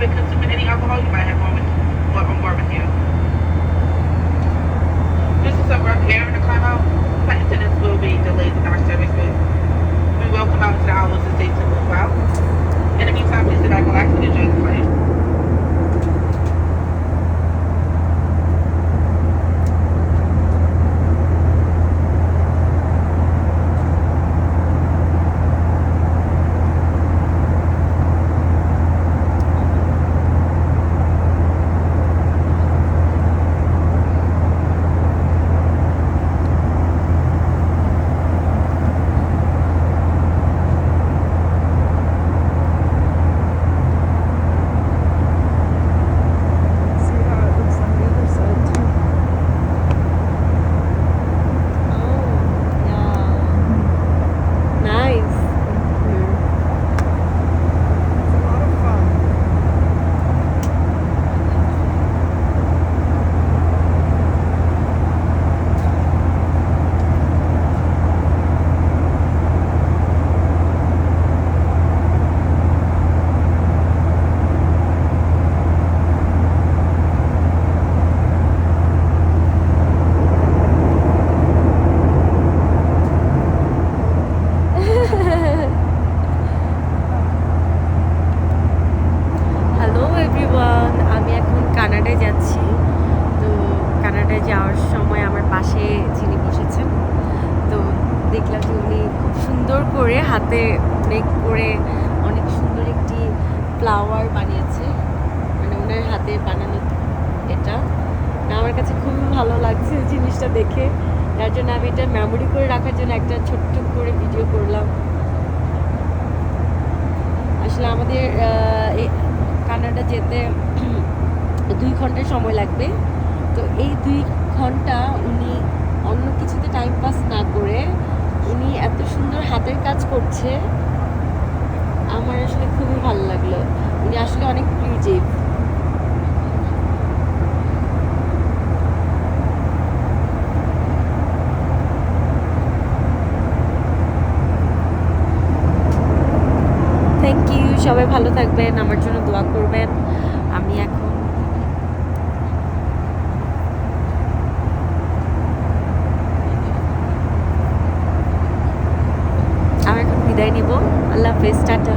because with any alcohol you might have করে, হাতে make করে অনেক সুন্দর একটি ফ্লাওয়ার বানিয়েছে। মানে ওনার হাতে বানানো এটা। আমার কাছে খুবই ভালো লাগছে জিনিসটা দেখে। যার জন্য আমি এটা মেমোরি করে রাখার জন্য একটা ছোট্ট করে ভিডিও করলাম। আসলে আমাদের কানাডা যেতে দুই ঘণ্টা সময় লাগবে। তো এই দুই ঘণ্টা সুন্দর হাতের কাজ করছে। আমার আসলে খুবই ভালো লাগল। উনি আসলে অনেক ক্রিয়েটিভ থ্যাংক ইউ সবাই ভালো থাকবেন, আমার জন্য দোয়া করবেন। আমি এখন আমি এখন বিদায় নিব। আল্লাহ হাফেজ টাটা।